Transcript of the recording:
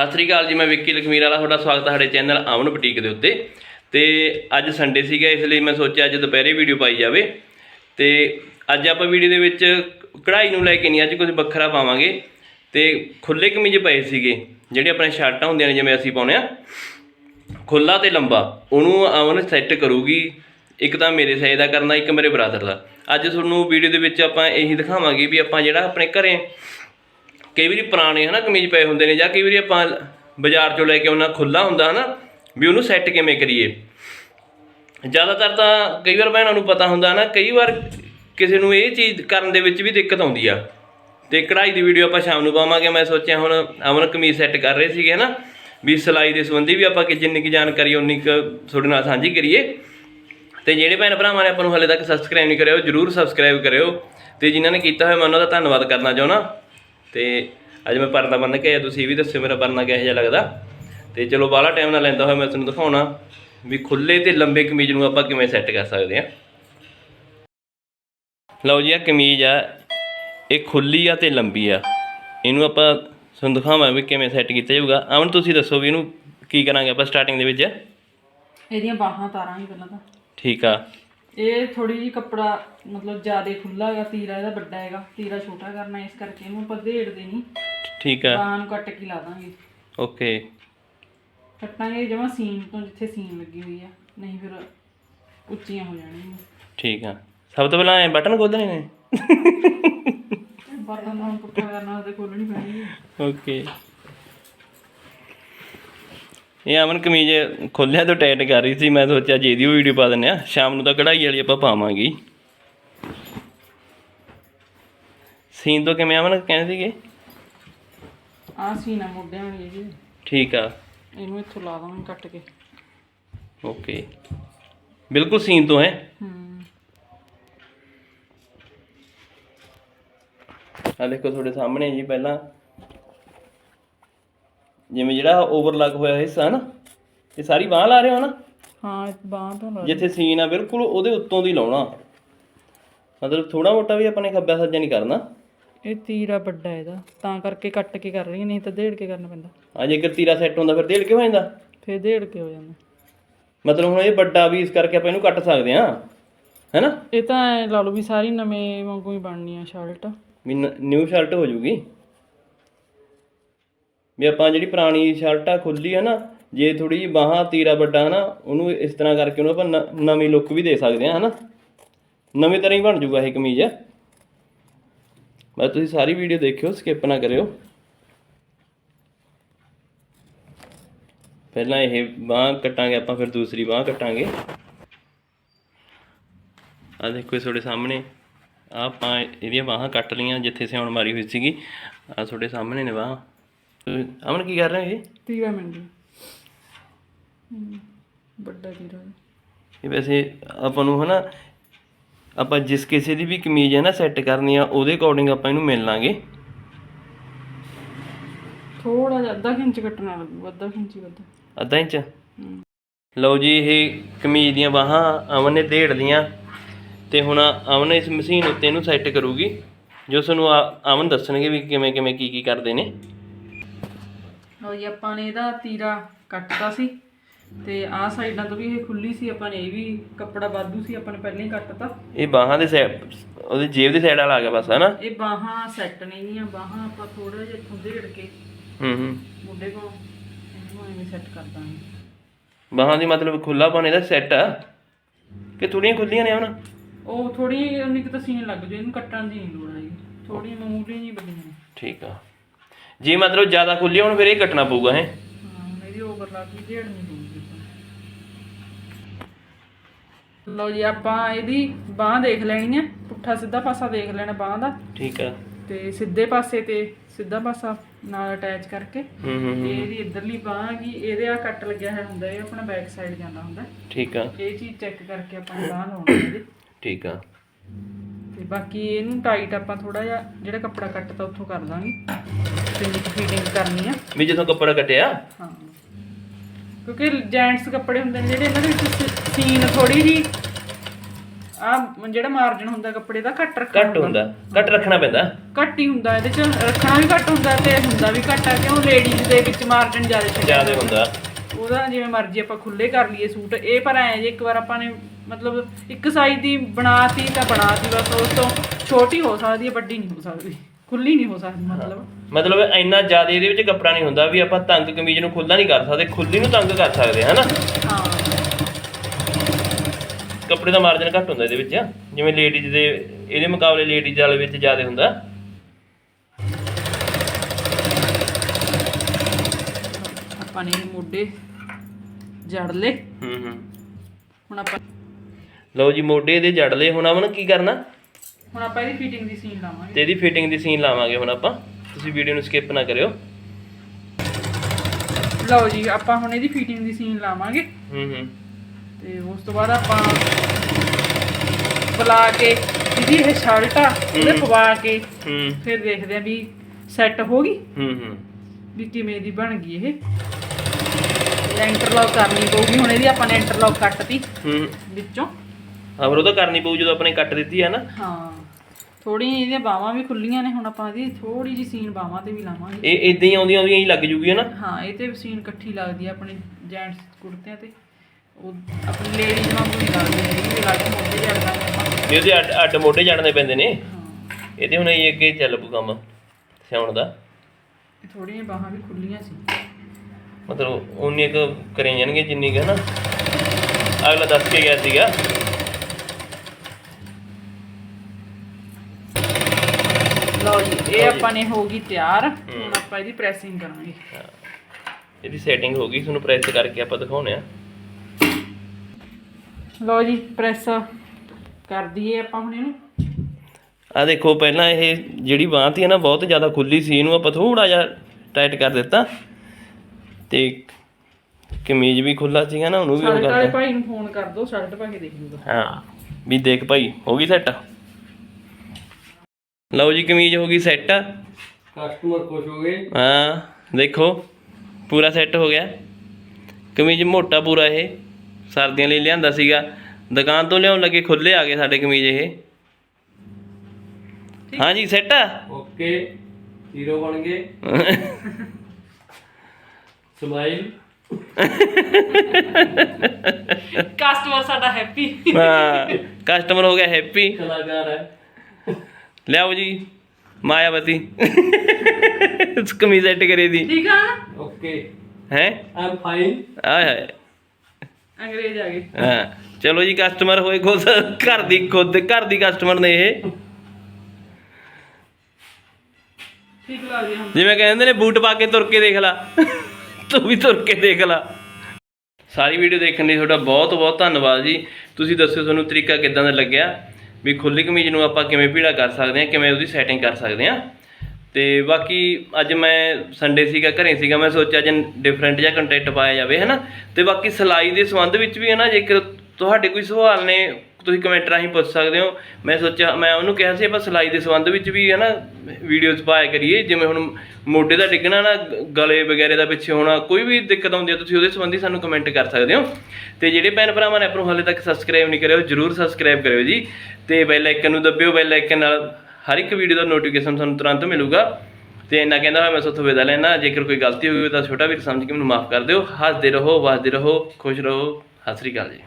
ਸਤਿ ਸ੍ਰੀ ਅਕਾਲ ਜੀ, ਮੈਂ ਵਿੱਕੀ ਲਖਮੀਰ ਵਾਲਾ, ਤੁਹਾਡਾ ਸਵਾਗਤ ਹੈ ਸਾਡੇ ਚੈਨਲ ਅਮਨ ਬੁਟੀਕ ਦੇ ਉੱਤੇ। ਤੇ ਅੱਜ ਸੰਡੇ ਸੀਗਾ, ਇਸ ਲਈ ਮੈਂ ਸੋਚਿਆ ਅੱਜ ਦੁਪਹਿਰੇ ਵੀਡੀਓ ਪਾਈ ਜਾਵੇ। ਤੇ ਅੱਜ ਆਪਾਂ ਵੀਡੀਓ ਦੇ ਵਿੱਚ ਕਢਾਈ ਨੂੰ ਲੈ ਕੇ ਨਹੀਂ, ਅੱਜ ਕੁਝ ਵੱਖਰਾ ਪਾਵਾਂਗੇ। ਤੇ ਖੁੱਲੇ ਕਮੀਜ਼ ਪਏ ਸੀਗੇ ਜਿਹੜੇ ਆਪਣੇ ਸ਼ਰਟਾਂ ਹੁੰਦੀਆਂ ਨੇ, ਜਿਵੇਂ ਅਸੀਂ ਪਾਉਂਦੇ ਆ ਖੁੱਲਾ ਤੇ ਲੰਬਾ, ਉਹਨੂੰ ਅਮਨ ਸੈੱਟ ਕਰੂਗੀ, ਇੱਕ ਤਾਂ ਮੇਰੇ ਸਾਈਜ਼ ਦਾ ਕਰਨਾ, ਇੱਕ ਮੇਰੇ ਬ੍ਰਦਰ ਦਾ। ਅੱਜ ਤੁਹਾਨੂੰ ਵੀਡੀਓ ਦੇ ਵਿੱਚ ਆਪਾਂ ਇਹੀ ਦਿਖਾਵਾਂਗੇ ਵੀ ਆਪਾਂ ਜਿਹੜਾ ਆਪਣੇ ਘਰੇ ਕਈ ਵਾਰੀ ਪੁਰਾਣੇ ਹਨਾ ਕਮੀਜ਼ ਪਏ ਹੁੰਦੇ ਨੇ ਜਾਂ ਕਈ ਵਾਰੀ ਆਪਾਂ ਬਾਜ਼ਾਰ ਚੋਂ ਲੈ ਕੇ ਆਉਣਾ ਖੁੱਲਾ ਹੁੰਦਾ ਹਨਾ ਵੀ ਉਹਨੂੰ ਸੈੱਟ ਕਿਵੇਂ ਕਰੀਏ। ਜ਼ਿਆਦਾਤਰ ਤਾਂ ਕਈ ਵਾਰ ਭੈਣਾਂ ਨੂੰ ਪਤਾ ਹੁੰਦਾ ਨਾ ਕਈ ਵਾਰ ਕਿਸੇ ਨੂੰ ਇਹ ਚੀਜ਼ ਕਰਨ ਦੇ ਵਿੱਚ ਵੀ ਦਿੱਕਤ ਆਉਂਦੀ ਆ। ਤੇ ਕਢਾਈ ਦੀ ਵੀਡੀਓ ਆਪਾਂ ਸ਼ਾਮ ਨੂੰ ਪਾਵਾਂਗੇ, ਮੈਂ ਸੋਚਿਆ ਹੁਣ ਅਮਨ ਕਮੀਜ਼ ਸੈੱਟ ਕਰ ਰਹੇ ਸੀਗੇ ਨਾ ਵੀ ਸਿਲਾਈ ਦੇ ਸੰਬੰਧੀ ਵੀ ਆਪਾਂ ਕਿ ਜਿੰਨੀ ਕੁ ਜਾਣਕਾਰੀ, ਉਨੀ ਕੁ ਤੁਹਾਡੇ ਨਾਲ ਸਾਂਝੀ ਕਰੀਏ। ਤੇ ਜਿਹੜੇ ਭੈਣ ਭਰਾਵਾਂ ਨੇ ਆਪਾਂ ਨੂੰ ਹਲੇ ਤੱਕ ਸਬਸਕ੍ਰਾਈਬ ਨਹੀਂ ਕਰਿਆ, ਉਹ ਜਰੂਰ ਸਬਸਕ੍ਰਾਈਬ ਕਰਿਓ। ਤੇ ਜਿਨ੍ਹਾਂ ਨੇ ਕੀਤਾ ਹੋਇਆ, ਮੈਂ ਉਹਨਾਂ ਦਾ ਧੰਨਵਾਦ ਕਰਨਾ ਚਾਹੁੰਦਾ। ਤੇ ਅੱਜ ਮੈਂ ਪਰਨਾ ਬੰਨ ਕੇ ਆਇਆ ਤੁਸੀਂ ਵੀ ਦੱਸਿਓ ਮੇਰਾ ਪਰਨਾ ਕਿਹੋ ਜਿਹਾ ਲੱਗਦਾ। ਤੇ ਚਲੋ ਬਾਹਲਾ ਟਾਈਮ ਨਾ ਲੈਂਦਾ ਹੋਇਆ ਮੈਂ ਤੁਹਾਨੂੰ ਦਿਖਾਉਣਾ ਵੀ ਖੁੱਲੇ ਤੇ ਲੰਬੇ ਕਮੀਜ਼ ਨੂੰ ਆਪਾਂ ਕਿਵੇਂ ਸੈੱਟ ਕਰ ਸਕਦੇ ਹਾਂ। ਲਓ ਜੀ ਆ ਕਮੀਜ਼ ਆ ਇਹ ਖੁੱਲੀ ਆ ਤੇ ਲੰਬੀ ਆ। ਇਹਨੂੰ ਆਪਾਂ ਤੁਹਾਨੂੰ ਦਿਖਾਵਾਂ ਵੀ ਕਿਵੇਂ ਸੈੱਟ ਕੀਤਾ ਜਾਊਗਾ। ਅਮਨ ਤੁਸੀਂ ਦੱਸੋ ਵੀ ਇਹਨੂੰ ਕੀ ਕਰਾਂਗੇ ਆਪਾਂ ਸਟਾਰਟਿੰਗ ਦੇ ਵਿੱਚ? ਇਹਦੀਆਂ ਬਾਹਾਂ ਤਾਰਾਂਗੇ ਪਹਿਲਾਂ ਤਾਂ। ਠੀਕ ਆ। ਇਹ ਥੋੜੀ ਜਿਹੀ ਕੱਪੜਾ ਮਤਲਬ ਜ਼ਿਆਦਾ ਖੁੱਲਾ ਹੈਗਾ ਤੀਰਾ ਇਹਦਾ ਵੱਡਾ ਹੈਗਾ ਤੀਰਾ ਛੋਟਾ ਕਰਨਾ ਇਸ ਕਰਕੇ ਇਹਨੂੰ ਆਪਾਂ ਦੇੜਦੇ ਨਹੀਂ ਠੀਕ ਆ ਬਾਹਾਂ ਨੂੰ ਕੱਟ ਕੇ ਲਾ ਦਾਂਗੇ। ਓਕੇ। ਕੱਟਾਂਗੇ ਜਮਾ ਸੀਨ ਤੋਂ ਜਿੱਥੇ ਸੀਨ ਲੱਗੀ ਹੋਈ ਆ ਨਹੀਂ ਫਿਰ ਉੱਚੀਆਂ ਹੋ ਜਾਣਗੀਆਂ ਠੀਕ ਆ। ਸਭ ਤੋਂ ਪਹਿਲਾਂ ਇਹ ਬਟਨ ਖੋਲਣੇ ਨੇ? ਬਰਤਨ ਨੂੰ ਪੁੱਠਾ ਕਰਨਾ ਤੇ ਖੋਲਣੀ ਪੈਣੀ ਹੈ ਓਕੇ। ਇਹ ਅਮਨ ਕਮੀਜ਼ ਖੋਲਿਆ ਤੋਂ ਟਾਈਟ ਕਰ ਰਹੀ ਸੀ ਮੈਂ ਸੋਚਿਆ ਜੀ ਇਹਦੀ ਵੀਡੀਓ ਪਾ ਦਿੰਨੇ ਆ ਸ਼ਾਮ ਨੂੰ ਤਾਂ ਕਢਾਈ ਵਾਲੀ ਆਪਾਂ ਪਾਵਾਂਗੇ। ਸੀਨ ਤੋਂ ਕਿਵੇਂ ਅਮਨ ਕਹਿੰਦੇ ਸੀਗੇ? ਆਹ ਸੀਨ ਆ ਮੋਢਿਆਂ ਵਾਲੀ ਇਹਦੀ ਠੀਕ ਆ। ਇਹਨੂੰ ਇੱਥੋਂ ਲਾ ਦਾਂਗੇ ਕੱਟ ਕੇ। ਓਕੇ ਬਿਲਕੁਲ ਸੀਨ ਤੋਂ ਹੈ। ਹੂੰ। ਆ ਦੇਖੋ ਤੁਹਾਡੇ ਸਾਹਮਣੇ ਜੀ ਪਹਿਲਾਂ ਜਿਵੇਂ ਜਿਹੜਾ ਓਵਰਲੈਕ ਹੋਇਆ ਹਿੱਸਾ ਨਾ? ਇਹ ਸਾਰੀ ਬਾਹ ਲਾ ਰਹੇ ਹੋ ਨਾ? ਹਾਂ ਬਾਹਾਂ ਤੋਂ ਲਾ ਜਿੱਥੇ ਸੀਨ ਆ ਬਿਲਕੁਲ ਉਹਦੇ ਉੱਤੋਂ ਦੀ ਲਾਉਣਾ। ਮਤਲਬ ਥੋੜਾ ਮੋਟਾ ਵੀ ਆਪਾਂ ਨੇ ਖੱਬਾ ਸੱਜਾ ਨਹੀਂ ਕਰਨਾ। ਇਹ ਤੀਰਾ ਵੱਡਾ ਇਹਦਾ ਤਾਂ ਕਰਕੇ ਕੱਟ ਕੇ ਕਰ ਰਹੀ ਹਾਂ, ਨਹੀਂ ਤਾਂ ਦੇੜ ਕੇ ਕਰਨਾ ਪੈਂਦਾ। ਆ ਜੇਕਰ ਤੀਰਾ ਸੈੱਟ ਹੁੰਦਾ ਫਿਰ ਦੇੜ ਕੇ ਹੋ ਜਾਂਦਾ? ਫਿਰ ਦੇੜ ਕੇ ਹੋ ਜਾਂਦਾ। ਮਤਲਬ ਹੁਣ ਇਹ ਵੱਡਾ ਵੀ ਇਸ ਕਰਕੇ ਆਪਾਂ ਇਹਨੂੰ ਕੱਟ ਸਕਦੇ ਹਾਂ ਹੈਨਾ ਇਹ ਤਾਂ ਐਂ ਲਾ ਲਓ ਵੀ ਸਾਰੀ ਨਵੇਂ ਵਾਂਗੂ ਹੀ ਬਣਨੀ ਆ ਸ਼ਰਟ। ਵੀ ਨਿਊ ਸ਼ਰਟ ਹੋ ਜੂਗੀ। ਵੀ ਆਪਾਂ ਜਿਹੜੀ ਪੁਰਾਣੀ ਸ਼ਰਟ ਆ ਖੁੱਲੀ ਹੈ ਨਾ, ਜੇ ਥੋੜੀ ਜਿਹੀ ਬਾਹਾਂ ਤੀਰਾ ਵੱਡਾ ਨਾ, ਉਹਨੂੰ ਇਸ ਤਰ੍ਹਾਂ ਕਰਕੇ ਉਹਨੂੰ ਆਪਾਂ ਨ- ਨਵੀਂ ਲੁੱਕ ਵੀ ਦੇ ਸਕਦੇ ਹਾਂ, ਹਨਾ? ਨਵੇਂ ਤਰ੍ਹਾਂ ਹੀ ਬਣ ਜੂਗਾ ਇਹ ਕਮੀਜ਼। ਬਸ ਤੁਸੀਂ ਸਾਰੀ ਵੀਡੀਓ ਦੇਖਿਓ ਸਕਿਪ ਨਾ ਕਰਿਓ। ਪਹਿਲਾਂ ਇਹ ਬਾਹ ਕੱਟਾਂਗੇ, ਆਪਾਂ ਫਿਰ ਦੂਸਰੀ ਬਾਹ ਕੱਟਾਂਗੇ। ਆ ਦੇਖੋ ਇਹ ਤੁਹਾਡੇ ਸਾਹਮਣੇ, ਆਹ ਆਪਾਂ ਇਹਦੀਆਂ ਬਾਹਾਂ ਕੱਟ ਲਈਆਂ, ਜਿੱਥੇ ਸਿਉਣ ਮਾਰੀ ਹੋਈ ਸੀਗੀ। ਆ ਤੁਹਾਡੇ ਸਾਹਮਣੇ ਨੇ ਬਾਹਾਂ। ਅਮਨ ਕੀ ਕਰ ਰਹੇ ਇਹ ਤੀਰਾ ਮੰਡੀ। ਵੱਡਾ ਤੀਰਾ ਇਹ ਵੈਸੇ ਆਪਾਂ ਨੂੰ ਹਨਾ ਆਪਾਂ ਜਿਸ ਕਿਸੇ ਦੀ ਵੀ ਕਮੀਜ਼ ਹੈ ਨਾ ਸੈੱਟ ਕਰਨੀ ਆ ਉਹਦੇ ਅਕੋਰਡਿੰਗ ਆਪਾਂ ਇਹਨੂੰ ਮਿਲ ਲਾਂਗੇ। ਥੋੜਾ ਜਿਹਾ ਅੱਧਾ ਇੰਚ ਕੱਟਣਾ ਲੱਗੂ ਅੱਧਾ ਇੰਚ ਵੱਧ। ਅੱਧਾ ਇੰਚ। ਲਓ ਜੀ ਇਹ ਕਮੀਜ਼ ਦੀਆਂ ਬਾਹਾਂ ਅਮਨ ਨੇ ਢੇੜ ਲੀਆਂ। ਤੇ ਹੁਣ ਅਮਨ ਇਸ ਮਸ਼ੀਨ ਉੱਤੇ ਇਹਨੂੰ ਸੈੱਟ ਕਰੂਗੀ। ਜੋ ਤੁਹਾਨੂੰ ਆ- ਅਮਨ ਦੱਸਣਗੇ ਵੀ ਕਿਵੇਂ ਕਿਵੇਂ ਕੀ ਕੀ ਕਰਦੇ ਨੇ। ਲਓ ਜੀ ਆਪਾਂ ਨੇ ਇਹਦਾ ਤੀਰਾ ਕੱਟਤਾ ਸੀ ਤੇ ਆਹ ਸਾਈਡਾਂ ਤੋਂ ਵੀ ਇਹ ਖੁੱਲੀ ਸੀ ਆਪਾਂ ਨੇ ਇਹ ਵੀ ਕੱਪੜਾ ਵਾਧੂ ਸੀ ਆਪਾਂ ਨੇ ਪਹਿਲਾਂ ਹੀ ਕੱਟਤਾ। ਇਹ ਬਾਹਾਂ ਦੇ ਸਾਈਡ ਉਹਦੀ ਜੇਬ ਦੀ ਸਾਈਡ ਵਾਲਾ ਆ ਗਿਆ ਬਸ ਹਨਾ? ਇਹ ਬਾਹਾਂ ਸੈੱਟ ਨਹੀਂ ਗੀਆਂ ਬਾਹਾਂ ਆਪਾਂ ਥੋੜਾ ਜਿਹਾ ਇੱਥੋਂ ਦੇੜ ਕੇ ਹੂੰ ਹੂੰ। ਮੁੰਡੇ ਕੋਲ ਇਹਨੂੰ ਐਵੇਂ ਸੈੱਟ ਕਰ ਦਾਂਗੇ। ਬਾਹਾਂ ਦੀ ਮਤਲਬ ਖੁੱਲਾ ਪਾਣੇ ਦਾ ਸੈੱਟ ਆ? ਕਿ ਥੋੜੀਆਂ ਖੁੱਲੀਆਂ ਨੇ ਹੁਣ? ਉਹ ਥੋੜੀ ਉਨੀ ਕੁ ਤਾਂ ਸੀਨ ਲੱਗ ਜੂ ਇਹਨੂੰ ਕੱਟਣ ਦੀ ਨਹੀਂ ਲੋੜ ਹੈਗੀ। ਥੋੜੀ ਮਾਮੂਲੀ ਜਿਹੀ ਨੇ ਠੀਕ ਆ। ਜੇ ਮਤਲਬ ਜ਼ਿਆਦਾ ਖੁੱਲੀ ਹੁਣ ਫਿਰ ਇਹ ਕੱਟਣਾ ਪਊਗਾ ਹੈ? ਹਾਂ ਇਹਦੀ ਓਵਰਲਾਪ ਵੀ ਲਓ ਜੀ ਆਪਾਂ ਇਹਦੀ ਬਾਹ ਦੇਖ ਲੈਣੀ ਆ। ਪੁੱਠਾ ਸਿੱਧਾ ਪਾਸਾ ਦੇਖ ਲੈਣਾ ਬਾਹ ਦਾ। ਠੀਕ ਆ। ਤੇ ਸਿੱਧੇ ਪਾਸੇ ਤੇ ਸਿੱਧਾ ਪਾਸਾ ਨਾਲ ਅਟੈਚ ਕਰਕੇ। ਹੂੰ ਹੂੰ ਤੇ ਹੂੰ। ਇਹਦੀ ਇਧਰਲੀ ਬਾਹ ਹੈਗੀ ਇਹਦੇ ਆ ਕੱਟ ਲੱਗਿਆ ਹੋਇਆ ਹੁੰਦਾ ਇਹ ਆਪਣਾ ਬੈਕ ਸਾਈਡ ਜਾਂਦਾ ਹੁੰਦਾ। ਠੀਕ ਆ। ਇਹ ਚੀਜ਼ ਚੈੱਕ ਕਰਕੇ ਆਪਾਂ ਬਾਹ ਲਾਉਣੀ ਹੈ ਇਹਦੀ। ਠੀਕ ਆ। ਤੇ ਬਾਕੀ ਇਹਨੂੰ ਟਾਈਟ ਆਪਾਂ ਥੋੜਾ ਜਿਹਾ ਜਿਹੜਾ ਕੱਪੜਾ ਕੱਟਤਾ ਉੱਥੋਂ ਕਰ ਦਾਂਗੇ। ਕੁ ਫੀਟਿੰਗ ਕਰਨੀ ਆ। ਵੀ ਜਦੋਂ ਕੱਪੜਾ ਕੱਟਿਆ? ਹਾਂ। ਕਿਉਂਕਿ ਜੈਂਟਸ ਕੱਪੜੇ ਹੁੰਦੇ ਨੇ ਜਿਹੜੇ ਇਹਨਾਂ ਦੇ ਵਿੱਚ ਸੀਨ ਥੋੜੀ ਜੀ ਆ ਜਿਹੜਾ ਮਾਰਜਨ ਹੁੰਦਾ ਕੱਪੜੇ ਦਾ ਘੱਟ ਰੱਖਣਾ ਘੱਟ ਹੁੰਦਾ ਘੱਟ ਰੱਖਣਾ ਪੈਂਦਾ। ਘੱਟ ਹੀ ਹੁੰਦਾ ਇਹਦੇ ਚ ਰੱਖਣਾ ਵੀ ਘੱਟ ਹੁੰਦਾ ਤੇ ਹੁੰਦਾ ਵੀ ਘੱਟ ਆ ਕਿਉਂ ਲੇਡੀਜ਼ ਦੇ ਵਿੱਚ ਮਾਰਜਨ ਜ਼ਿਆਦਾ ਛੱਡਿਆ ਜ਼ਿਆਦਾ ਹੁੰਦਾ। ਉਹਦਾ ਜਿਵੇਂ ਮਰਜ਼ੀ ਆਪਾਂ ਖੁੱਲੇ ਕਰ ਲਈਏ ਸੂਟ। ਇਹ ਪਰ ਐ ਜੇ ਇੱਕ ਵਾਰ ਆਪਾਂ ਨੇ ਮਤਲਬ ਇੱਕ ਸਾਈਜ਼ ਦੀ ਬਣਾਤੀ ਤਾਂ ਬਣਾਤੀ ਬਸ ਉਸ ਤੋਂ ਛੋਟੀ ਹੋ ਸਕਦੀ ਹੈ ਵੱਡੀ ਨਹੀਂ ਹੋ ਸਕਦੀ। ਖੁੱਲੀ ਨਹੀਂ ਹੋ ਸਕਦੀ ਮਤਲਬ। ਮਤਲਬ ਇੰਨਾ ਜ਼ਿਆਦਾ ਇਹਦੇ ਵਿੱਚ ਕੱਪੜਾ ਨਹੀਂ ਹੁੰਦਾ ਵੀ ਆਪਾਂ ਤੰਗ ਕਮੀਜ਼ ਨੂੰ ਖੁੱਲਾ ਨਹੀਂ ਕਰ ਸਕਦੇ ਖੁੱਲੀ ਨੂੰ ਤੰਗ ਕਰ ਸਕਦੇ ਹਾਂ ਹਨਾ? ਹਾਂ। ਕੱਪੜੇ ਦਾ ਮਾਰਜਨ ਘੱਟ ਹੁੰਦਾ ਇਹਦੇ ਵਿੱਚ ਜਿਵੇਂ ਲੇਡੀਜ਼ ਦੇ ਇਹਦੇ ਮੁਕਾਬਲੇ ਲੇਡੀਜ਼ ਵਾਲੇ ਵਿੱਚ ਜ਼ਿਆਦਾ ਹੁੰਦਾ। ਆਪਾਂ ਨੇ ਮੋਢੇ ਜੜ ਲਏ। ਹੂੰ ਹੂੰ। ਹੁਣ ਆਪਾਂ ਲਓ ਜੀ ਮੋਢੇ ਇਹਦੇ ਜੜ ਲਏ। ਹੁਣ ਅਮਨ ਕੀ ਕਰਨਾ? ਹੁਣ ਆਪਾਂ ਇਹਦੀ ਫਿਟਿੰਗ ਦੀ ਸੀਨ ਲਾਵਾਂਗੇ। ਤੇ ਇਹਦੀ ਫਿਟਿੰਗ ਦੀ ਸੀਨ ਲਾਵਾਂਗੇ ਹੁਣ ਆਪਾਂ। ਤੁਸੀਂ ਵੀਡੀਓ ਨੂੰ ਸਕਿਪ ਨਾ ਕਰਿਓ। ਲਓ ਜੀ ਆਪਾਂ ਹੁਣ ਇਹਦੀ ਫਿਟਿੰਗ ਦੀ ਸੀਨ ਲਾਵਾਂਗੇ। ਹੂੰ ਹੂੰ। ਤੇ ਉਸ ਤੋਂ ਬਾਅਦ ਆਪਾਂ ਬੁਲਾ ਕੇ ਜਿਹਦੀ ਇਹ ਸ਼ਰਟ ਆ ਉਹਦੇ ਪਵਾ ਕੇ ਹੂੰ। ਫਿਰ ਦੇਖਦੇ ਆ ਵੀ ਸੈੱਟ ਹੋ ਗਈ। ਹੂੰ ਹੂੰ। ਵੀ ਕਿਵੇਂ ਦੀ ਬਣ ਗਈ ਇਹ। ਇੰਟਰਲੌਕ ਕਰਨੀ ਪਊਗੀ ਹੁਣ ਇਹਦੀ ਆਪਾਂ ਨੇ ਇੰਟਰਲੌਕ ਕੱਟਤੀ ਹੂੰ। ਵਿੱਚੋਂ। ਹਾਂ ਫਿਰ ਉਹ ਤਾਂ ਕਰਨੀ ਪਊ ਜਦੋਂ ਆਪਣੇ ਕੱਟ ਦਿੱਤੀ ਹੈ ਨਾ। ਹਾਂ ਥੋੜੀ ਇਹਦੀਆਂ ਬਾਹਾਂ ਵੀ ਖੁੱਲੀਆਂ ਨੇ ਹੁਣ ਆਪਾਂ ਇਹਦੀ ਥੋੜੀ ਜੀ ਸੀਨ ਬਾਹਾਂ ਤੇ ਵੀ ਲਾਵਾਂਗੇ। ਇਹ ਇਦਾਂ ਹੀ ਆਉਂਦੀਆਂ ਆਉਂਦੀਆਂ ਹੀ ਲੱਗ ਜੂਗੀ ਨਾ। ਹਾਂ ਇਹ ਤੇ ਸੀਨ ਇਕੱਠੀ ਲੱਗਦੀ ਆ ਆਪਣੇ ਜੈਂਟਸ ਕੁੜਤਿਆਂ ਤੇ। ਉਹ ਆਪਣੀ ਲੇਡੀਜ਼ ਵਾਂਗੂ ਨਹੀਂ ਲੱਗਦੀ ਵੀ ਲੱਗ ਮੋਢੇ ਜੜ ਦਾਂਗੇ ਆਪਾਂ। ਵੀ ਉਹਦੇ ਅੱਡ ਅੱਡ ਮੋਢੇ ਜੜਨੇ ਪੈਂਦੇ ਨੇ। ਹਾਂ। ਇਹਦੇ ਹੁਣ ਇਹ ਅੱਗੇ ਚੱਲ ਪੂ ਕੰਮ ਸਿਆਉਣ ਦਾ। ਥੋੜੀਆਂ ਬਾਹਾਂ ਵੀ ਖੁੱਲੀਆਂ ਸੀ। ਮਤਲਬ ਉਨੀ ਕੁ ਕਰੇ ਜਾਣਗੇ ਜਿੰਨੀ ਕੁ ਨਾ। ਅਗਲਾ ਦੱਸ ਕੇ ਗਿਆ ਸੀਗਾ। ਲਓ ਜੀ ਇਹ ਆਪਾਂ ਨੇ ਹੋ ਗਈ ਤਿਆਰ। ਹੁਣ ਆਪਾਂ ਇਹਦੀ ਪ੍ਰੈਸਿੰਗ ਕਰਾਂਗੇ। ਇਹਦੀ ਸੈਟਿੰਗ ਹੋ ਗਈ ਤੁਹਾਨੂੰ ਪ੍ਰੈਸ ਕਰਕੇ ਆਪਾਂ ਦਿਖਾਉਣੇ ਆ ਲਓ ਜੀ ਪ੍ਰੈਸ ਕਰ ਦਈਏ ਆਪਾਂ ਹੁਣ ਇਹਨੂੰ। ਆ ਦੇਖੋ ਪਹਿਲਾਂ ਇਹ ਜਿਹੜੀ ਬਾਂਹ ਤੀ ਹੈ ਨਾ ਬਹੁਤ ਜ਼ਿਆਦਾ ਖੁੱਲੀ ਸੀ ਇਹਨੂੰ ਆਪਾਂ ਥੋੜਾ ਜਿਹਾ ਟਾਈਟ ਕਰ ਦਿੱਤਾ। ਤੇ ਕਮੀਜ਼ ਵੀ ਖੁੱਲਾ ਸੀਗਾ ਨਾ ਉਹਨੂੰ ਵੀ ਉਹ ਸ਼ਰਟ ਵਾਲੇ ਕਰਤਾ ਭਾਈ ਨੂੰ ਫੋਨ ਕਰ ਦਿਓ ਸ਼ਰਟ ਪਾ ਕੇ ਦੇਖ ਲੂਗਾ ਹਾਂ ਵੀ ਦੇਖ ਭਾਈ ਹੋ ਗਈ ਸੈੱਟ ਲਓ ਜੀ ਕਮੀਜ਼ ਹੋ ਗਈ ਸੈੱਟ ਕਸਟਮਰ ਖੁਸ਼ ਹੋ ਗਏ। ਹਾਂ ਦੇਖੋ ਪੂਰਾ ਸੈੱਟ ਹੋ ਗਿਆ। ਕਮੀਜ਼ ਮੋਟਾ ਪੂਰਾ ਇਹ। ਸਰਦੀਆਂ ਲਈ ਲਿਆਂਦਾ ਸੀਗਾ। ਦੁਕਾਨ ਤੋਂ ਲਿਆਉਣ ਲੱਗੇ ਖੁੱਲੇ ਆ ਗਏ ਸਾਡੇ ਕਮੀਜ਼ ਇਹ। ਹਾਂਜੀ ਸੈੱਟ ਓਕੇ ਹੀਰੋ ਬਣ ਗਏ। ਸਮਾਈਲ ਕਸਟਮਰ ਸਾਡਾ ਹੈਪੀ ਹਾਂ ਕਸਟਮਰ ਹੋ ਗਿਆ ਹੈਪੀ ਕਲਾਕਾਰ ਹੈ। ਲਿਆਓ ਜੀ ਮਾਇਆਵਤੀ। ਕਮੀਜ਼ ਸੈੱਟ ਕਰੇ ਦੀ। ਠੀਕ ਆ? ਓਕੇ। ਹੈ? ਆਮ ਫਾਈਨ ਆਏ ਹਾਏ। ਅੰਗਰੇਜ਼ ਆ ਗਏ। ਹਾਂ। ਚਲੋ ਜੀ ਕਸਟਮਰ ਹੋਏ ਖੁਦ ਘਰ ਦੀ ਖੁਦ ਘਰ ਦੀ ਕਸਟਮਰ ਨੇ ਇਹ। ਠੀਕ ਲੱਗ ਹੁਣ। ਜਿਵੇਂ ਕਹਿੰਦੇ ਨੇ ਬੂਟ ਪਾ ਕੇ ਤੁਰ ਕੇ ਦੇਖ ਲਾ। ਤੂੰ ਵੀ ਤੁਰ ਕੇ ਦੇਖ ਲਾ। ਸਾਰੀ ਵੀਡੀਓ ਦੇਖਣ ਲਈ ਤੁਹਾਡਾ ਬਹੁਤ ਬਹੁਤ ਧੰਨਵਾਦ ਜੀ। ਤੁਸੀਂ ਦੱਸਿਓ ਤੁਹਾਨੂੰ ਤਰੀਕਾ ਕਿੱਦਾਂ ਦਾ ਲੱਗਿਆ। ਵੀ ਖੁੱਲੀ ਕਮੀਜ਼ ਨੂੰ ਆਪਾਂ ਕਿਵੇਂ ਭੀੜਾ ਕਰ ਸਕਦੇ ਹਾਂ, ਕਿਵੇਂ ਉਹਦੀ ਸੈਟਿੰਗ ਕਰ ਸਕਦੇ ਹਾਂ। ਤੇ ਬਾਕੀ ਅੱਜ ਮੈਂ ਸੰਡੇ ਸੀਗਾ, ਘਰੇ ਸੀਗਾ, ਮੈਂ ਸੋਚਿਆ ਅੱਜ ਡਿਫਰੈਂਟ ਜਿਹਾ ਕੰਟੈਂਟ ਪਾਇਆ ਜਾਵੇ, ਹੈਨਾ। ਤੇ ਬਾਕੀ ਸਿਲਾਈ ਦੇ ਸੰਬੰਧ ਵਿੱਚ ਵੀ ਹੈ ਨਾ ਜੇਕਰ ਤੁਹਾਡੇ ਕੋਈ ਸਵਾਲ ਨੇ ਤੁਸੀਂ ਕਮੈਂਟ ਰਾਹੀਂ ਪੁੱਛ ਸਕਦੇ ਹੋ। ਮੈਂ ਸੋਚਿਆ, ਮੈਂ ਉਹਨੂੰ ਕਿਹਾ ਸੀ, ਆਪਾਂ ਸਿਲਾਈ ਦੇ ਸੰਬੰਧ ਵਿੱਚ ਵੀ ਹੈ ਨਾ ਵੀਡੀਓਜ਼ ਪਾਇਆ ਕਰੀਏ। ਜਿਵੇਂ ਹੁਣ ਮੋਢੇ ਦਾ ਡਿੱਗਣਾ ਨਾ, ਗਲੇ ਵਗੈਰੇ ਦਾ ਪਿੱਛੇ ਹੋਣਾ, ਕੋਈ ਵੀ ਦਿੱਕਤ ਆਉਂਦੀ ਹੈ ਤੁਸੀਂ ਉਹਦੇ ਸੰਬੰਧੀ ਸਾਨੂੰ ਕਮੈਂਟ ਕਰ ਸਕਦੇ ਹੋ। ਤੇ ਜਿਹੜੇ ਭੈਣ ਭਰਾਵਾਂ ਨੇ ਆਪਾਂ ਨੂੰ ਹਾਲੇ ਤੱਕ ਸਬਸਕ੍ਰਾਈਬ ਨਹੀਂ ਕਰਿਆ ਉਹ ਜਰੂਰ ਸਬਸਕ੍ਰਾਈਬ ਕਰਿਓ ਜੀ। ਤੇ ਬੈਲ ਆਈਕਨ ਨੂੰ ਦਬਿਓ ਬੈਲ ਆਈਕਨ ਨਾਲ ਹਰ ਇੱਕ ਵੀਡੀਓ ਦਾ ਨੋਟੀਫਿਕੇਸ਼ਨ ਤੁਹਾਨੂੰ ਤੁਰੰਤ ਮਿਲੂਗਾ। ਤੇ ਇੰਨਾ ਕਹਿੰਦਾ ਹੋਇਆ, ਮੈਂ ਸੋਥੋਂ ਵਿਦਾ ਲੈਣਾ ਜੇਕਰ ਕੋਈ ਗਲਤੀ ਹੋਈ ਤਾਂ ਛੋਟਾ ਵੀਰ ਸਮਝ ਕੇ ਮੈਨੂੰ ਮਾਫ ਕਰ ਦਿਓ। ਹੱਸਦੇ ਰਹੋ ਵਸਦੇ ਰਹੋ, ਖੁਸ਼ ਰਹੋ। ਸਤਿ ਸ੍ਰੀ ਅਕਾਲ ਜੀ।